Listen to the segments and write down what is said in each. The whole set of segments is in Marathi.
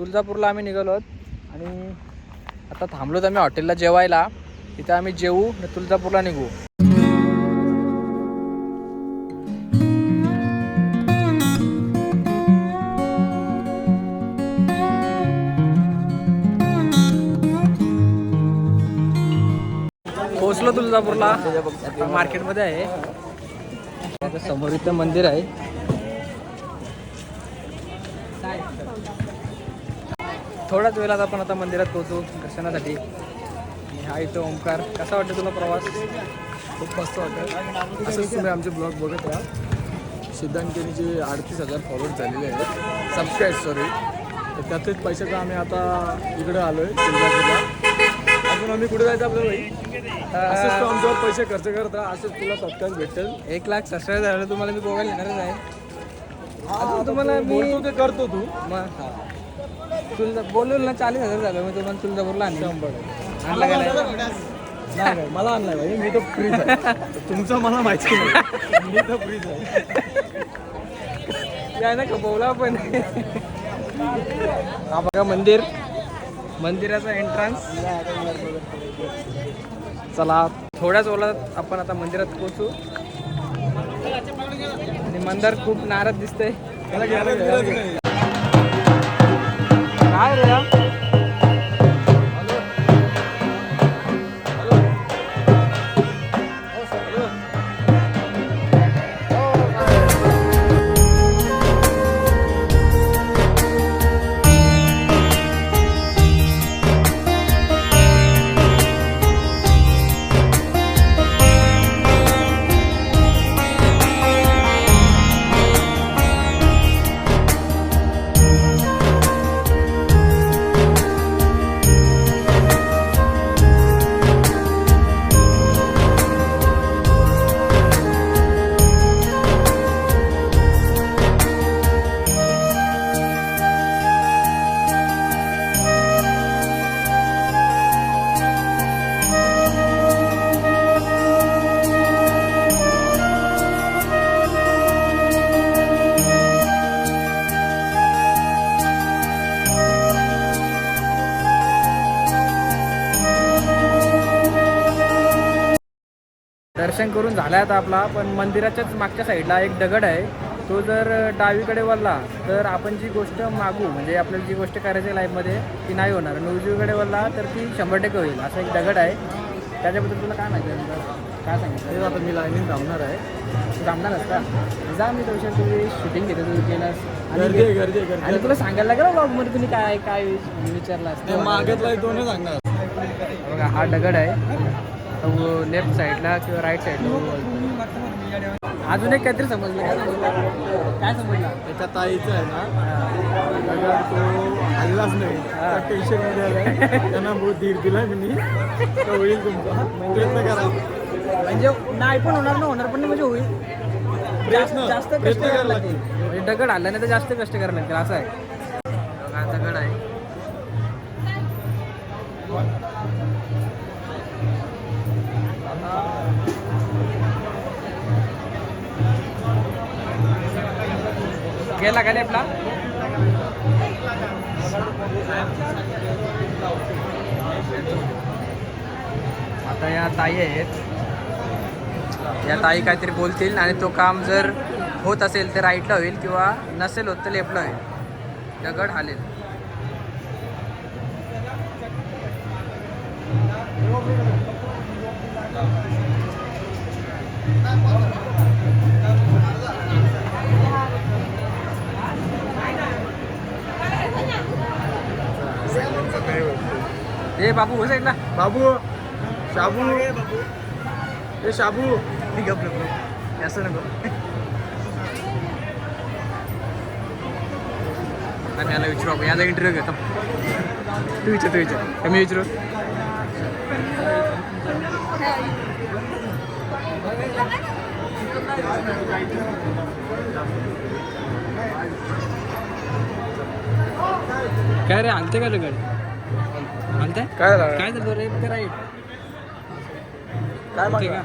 तुळजापूरला आम्ही निघालो आहोत. आणि आता थांबलोत आम्ही हॉटेलला जेवायला. तिथं आम्ही जेवू आणि तुळजापूरला निघू. पोहोचलो तुळजापूरला. मार्केटमध्ये आहे. समोर इथं मंदिर आहे. थोड्याच वेळात आपण आता मंदिरात पोहोचू दर्शनासाठी. हा इथं ओंकार. कसा वाटतं तुला प्रवास? खूप मस्त वाटतं असंच तुम्ही आमचे ब्लॉग बघत राहा. सिद्धांत अडतीस हजार फॉलोअर झालेले आहेत सबस्क्राईब सॉरी तर त्यातलेच पैशाचा आम्ही आता इकडे आलो आहे तुळजापूरला अजून आम्ही कुठे जायचं आपलं भाई असंच तू आमच्यावर पैसे खर्च करत राहा. असंच तुला सबस्क्राईब भेटेल. एक लाख सबस्क्राईब झालं तुम्हाला मी बघायला येणारच आहे. तुम्हाला मी करतो तू. मग तुळजा बोलवलं ना चाळीस हजार झालं मी तुम्हाला तुळजापूरला आणलं आणला का नाही? नाही नाही. मला आणलाय भाई मी तर फ्रीज आहे. तुमचं मला माहिती नाही. मी तर फ्रीज आहे. या ना खपवला पण हा बघा मंदिर. मंदिराचा एंट्रन्स चला थोड्याच ओलात आपण आता मंदिरात पोहोचू. आणि मंदिर खूप नाराज दिसतंय. घ्यायला नाही. दर्शन करून झाला आता आपला पण मंदिराच्याच मागच्या साईडला एक दगड आहे. तो जर डावीकडे वळला तर आपण जी गोष्ट मागू म्हणजे आपल्याला जी गोष्ट करायची आहे लाईफमध्ये ती नाही होणार. आणि उजवीकडे वळला तर ती शंभर टक्के होईल. असा एक दगड आहे. त्याच्याबद्दल तुला काय माहिती आहे? काय सांगितलं? आता मी लाईनीत थांबणार आहे. तू जमणारच का? जा मी तुझ्या तुझी शूटिंग घेतो तू केलास. गर्दी आहे, गर्दी आहे, गर्दी आणि. तुला सांगायला लागेल ब्लॉगमध्ये तुम्ही काय काय विचारला मागेतला सांगणार. बघा हा दगड आहे. लेफ्ट साईडला किंवा राईट साईडला अजून एक काहीतरी समजलं काय समजलं काय समजलं? त्याच्या ताईचं आहे ना तो हल्लाच नाही. टेन्शनमध्ये आलाय. त्यांना बहुत धीर दिला मी. होईल तुमचा. प्रयत्न करा. म्हणजे नाही पण होणार ना होणार पण नाही म्हणजे होईल. प्रयत्न जास्त कष्ट करायला लागतील. म्हणजे दगड आला नाही तर जास्त कष्ट करायला लागतील असं आहे. हा दगड आहे. गेला का आपला आता या ताई आहेत. या ताई काहीतरी बोलतील आणि तो काम जर होत असेल तर राईटला होईल किंवा नसेल होत तर लेफ्टला होईल. दगड हालेल ए बाबू हो साईडला. बाबू शाबू. ए शाबू. मी गप नको असं नको. आम्ही याला विचारू आपण. याचा इंटरव्ह्यू घेतो. तू विचार तू विचार. मी विचारू. काय रे हालते का दगड काय झालं? काय झालं? रे ते राईट काय मागा?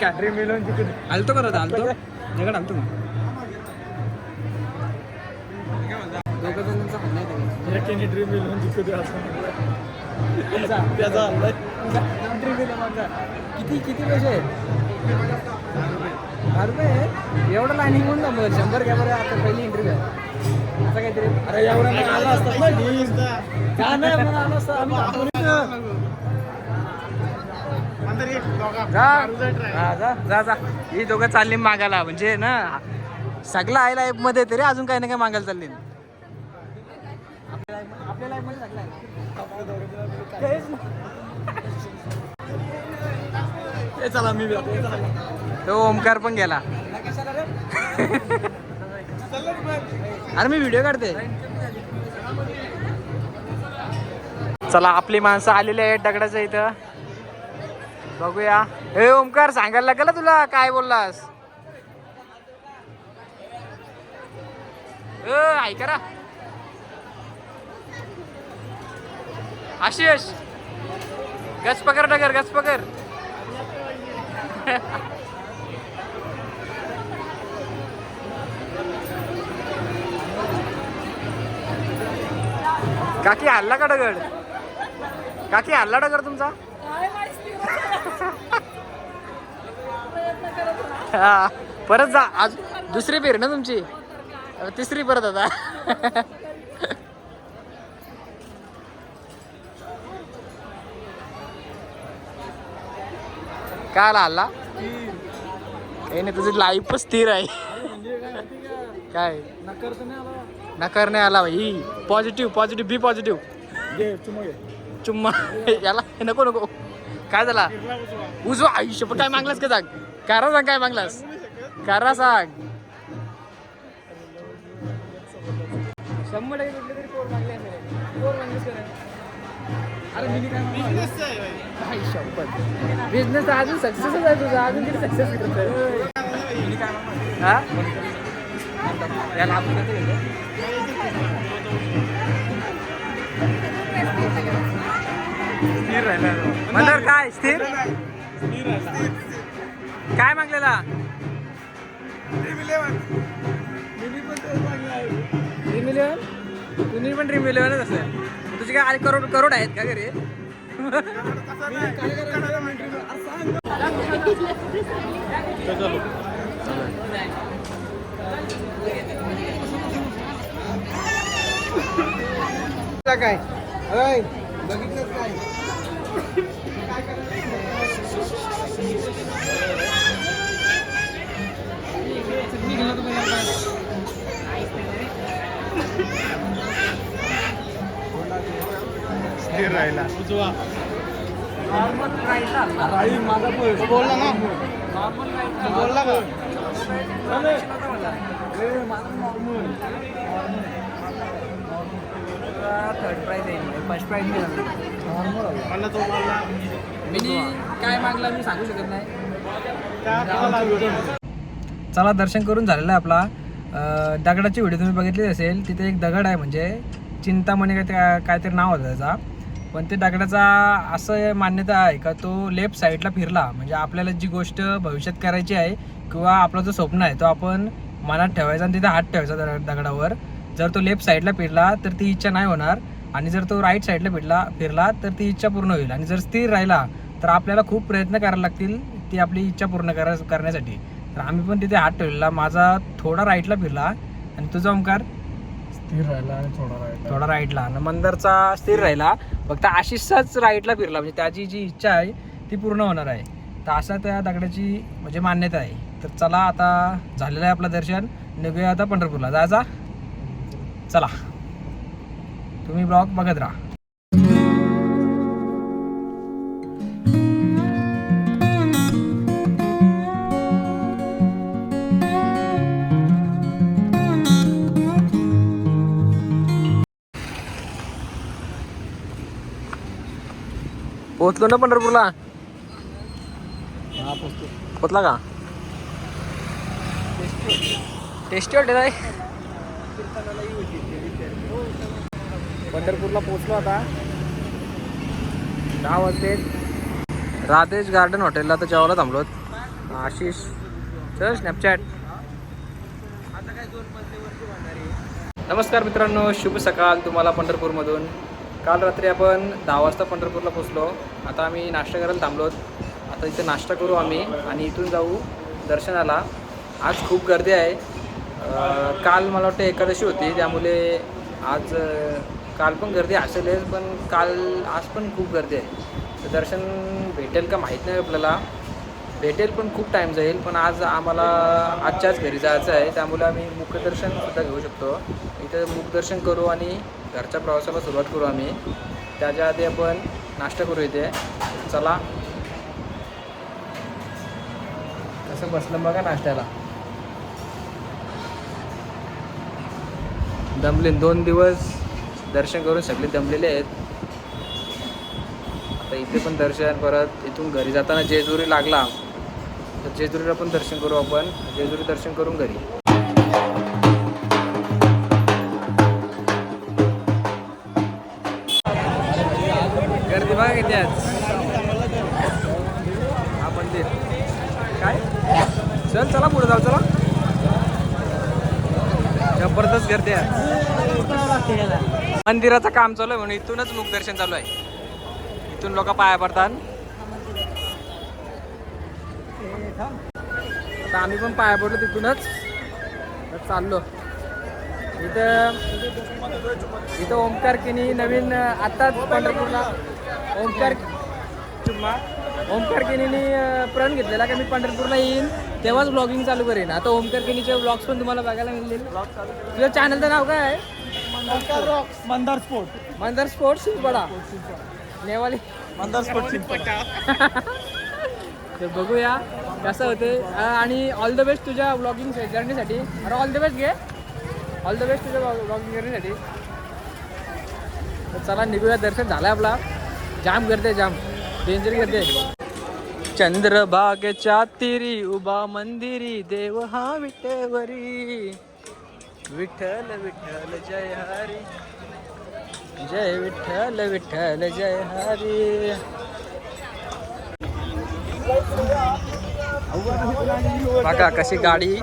का काय मिळून तिकडे? हलतो करत हलतो दगड हलतो मग दोघं जणांचं हल्ला आहे एकेने ड्रीम इलेव्हन जिंकू दे असं? त्याचा किती किती पैसे आहेत? दहा रुपये? एवढं लाईनिंग होऊन शंभर घ्या बरं आता पहिली इंटरव्ह्यू आहे असं काहीतरी. अरे एवढा नाही आला असतात ना ड्रीम का नाही म्हणून आला असता. आम्ही दाखवलं इथं. जा. हा, जा जा जा. ही दोघं चालली मागायला. म्हणजे ना सगळं आहे लाईफमध्ये तरी अजून काही ना काही मागायला चालली. आपल्या लाईफमध्ये सगळं आहे. तेच ना. ए, चला मी बी जातो, चला. तो ओमकार पण गेला. अरे मी व्हिडिओ काढते. चला आपली माणसं आलेली आहेत दगडाच्या इथं. बघूया. हे ओमकार सांगायला लागेल तुला काय बोललास? ए ऐका आशिष गच पकड डगर गच पकड. काकी हल्ला का दगड काकी हल्ला दगड तुमचा? हा परत जा. आज दुसरी फेर ना तुमची? तिसरी परत आता. काय आला हल्ला? काही नाही तुझी लाईफच स्थिर आहे. काय नकार नाही आला भाई पॉझिटिव्ह पॉझिटिव्ह बी पॉझिटिव्ह चुम्मा याला नको नको. काय झाला? उजवा. आयुष्य पण काय मागलास का सांग? कारा सांग काय मागलास? कारा सांग. शंभर टक्के कुठले तरी मागले मागलेस अरे? बिझनेस अजून सक्सेसच आहे तुझा. अजून किती सक्सेस हा? याला आपण? स्थिर राहिला. म्हणल्यावर काय स्थिर? काय मागलेला. ड्रीम इलेव्हन तुम्ही पण ड्रीम इलेव्हनच असेल. तुझे काय अरे करोड करोड आहेत का घरी? मी काय? अरे सांग. काय स्थिर राहिला. उजवा. नॉर्मल राहिला राहील माझा बोलला ना. नॉर्मल बोलला का? थर्ड प्राईज आहे फर्स्ट प्राईज मिळाला मला तो बोलला मी काय मागला मी सांगू शकत नाही. चला दर्शन करून झालेलं आहे आपला. दगडाची व्हिडिओ तुम्ही बघितली असेल तिथे एक दगड आहे म्हणजे चिंतामणी काय काहीतरी नाव होतं त्याचा. पण ते दगडाचा असं मान्यता आहे का तो लेफ्ट साईडला फिरला. म्हणजे आपल्याला जी गोष्ट भविष्यात करायची आहे किंवा आपला जो स्वप्न आहे तो आपण मनात ठेवायचा आणि तिथे हात ठेवायचा दगड- दगडावर. जर तो लेफ्ट साईडला फिरला तर ती इच्छा नाही होणार. आणि जर तो राईट साईडला फिरला फिरला तर ती इच्छा पूर्ण होईल. आणि जर स्थिर राहिला तर आपल्याला खूप प्रयत्न करायला लागतील ती आपली इच्छा पूर्ण करा करण्यासाठी. तर आम्ही पण तिथे हात ठेवलेला. माझा थोडा राईटला फिरला. आणि तुझा ओंकार? स्थिर राहिला आणि थोडा राहिला थोडा राईटला आणि मंदरचा स्थिर राहिला. फक्त आशिषचाच राईटला फिरला. म्हणजे त्याची जी इच्छा आहे ती पूर्ण होणार आहे. तर असा त्या दगडाची म्हणजे मान्यता आहे. तर चला आता झालेलं आहे आपलं दर्शन. निघूया आता पंढरपूरला. जायचा? चला. तुम्ही ब्लॉग बघत राहा. पोहोचलो ना पंढरपूरला? पोहोचला का? टेस्टी वाटेल आहे पंढरपूरला पोचलो आता. दहा वाजते राधेश गार्डन हॉटेलला तर जेवायला थांबलो. आशिष. चल स्नॅपचॅट नमस्कार मित्रांनो शुभ सकाळ तुम्हाला पंढरपूरमधून. काल रात्री आपण दहा वाजता पंढरपूरला पोचलो आता आम्ही नाश्ता करायला थांबलो आता इथे नाश्ता करू आम्ही आणि इथून जाऊ दर्शनाला. आज खूप गर्दी आहे. काल मला वाटतं एकादशी होती त्यामुळे आज काल पण गर्दी असेलच पण काल आज पण खूप गर्दी आहे. तर दर्शन भेटेल का माहीत नाही आपल्याला. भेटेल पण खूप टाईम जाईल पण आज आम्हाला आजच्याच घरी जायचं आहे त्यामुळे आम्ही मुखदर्शन सुद्धा घेऊ शकतो. इथं मुखदर्शन करू आणि घरच्या प्रवासाला सुरुवात करू आम्ही. त्याच्या आधी आपण नाश्ता करू इथे. चला. कसं बसलं बघा नाश्त्याला. दमले दोन दिवस दर्शन करून सगळे दमलेले आहेत. आता इथे पण दर्शन परत इथून घरी जाताना जेजुरी लागला. तर जेजुरीला पण दर्शन करू आपण. जेजुरी दर्शन करून घरी. गर्दी बघ इथे आज हा मंदिर काय चल चला पुढे जाऊ चला जबरदस्त गर्दी आहे. मंदिराचं काम चालू आहे म्हणून इथूनच मुखदर्शन चालू आहे. इथून लोक पाया पडतात. आम्ही पण पाया पडलो तिथूनच. चाललो. इथं इथं ओमकार किनी नवीन आत्ताच पंढरपूरला ओमकार चुम्मा ओमकार किनीने प्रण घेतलेला का मी पंढरपूरला येईन. तेव्हाच ब्लॉगिंग चालू करेन. आता ओमकार किनीचे ब्लॉग्स पण तुम्हाला बघायला मिळतील. तुझ्या चॅनलचं नाव काय आहे? मंदार स्पोर्ट. मंदर स्पोर्ट्स बडा नेवाली. मंदार स्पोर्ट तर बघूया कसं होते. आणि ऑल द बेस्ट तुझ्या ब्लॉगिंग जर्नीसाठी अरे ऑल द बेस्ट घे. ऑल द बेस्ट तुझ्या ब्लॉगिंग जर्नीसाठी तर चला निघूया. दर्शन झालं आपला. जाम आहे, जाम. डेंजर आहे चंद्रभागेच्या तिरी उभा मंदिरी देव हा विटेवरी विठ्ठल विठ्ठल जय हरी. जय विठ्ठल विठ्ठल जय हरी. बघा कशी गाडी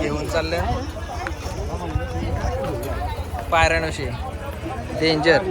घेऊन चालले पायऱ्यानशी डेंजर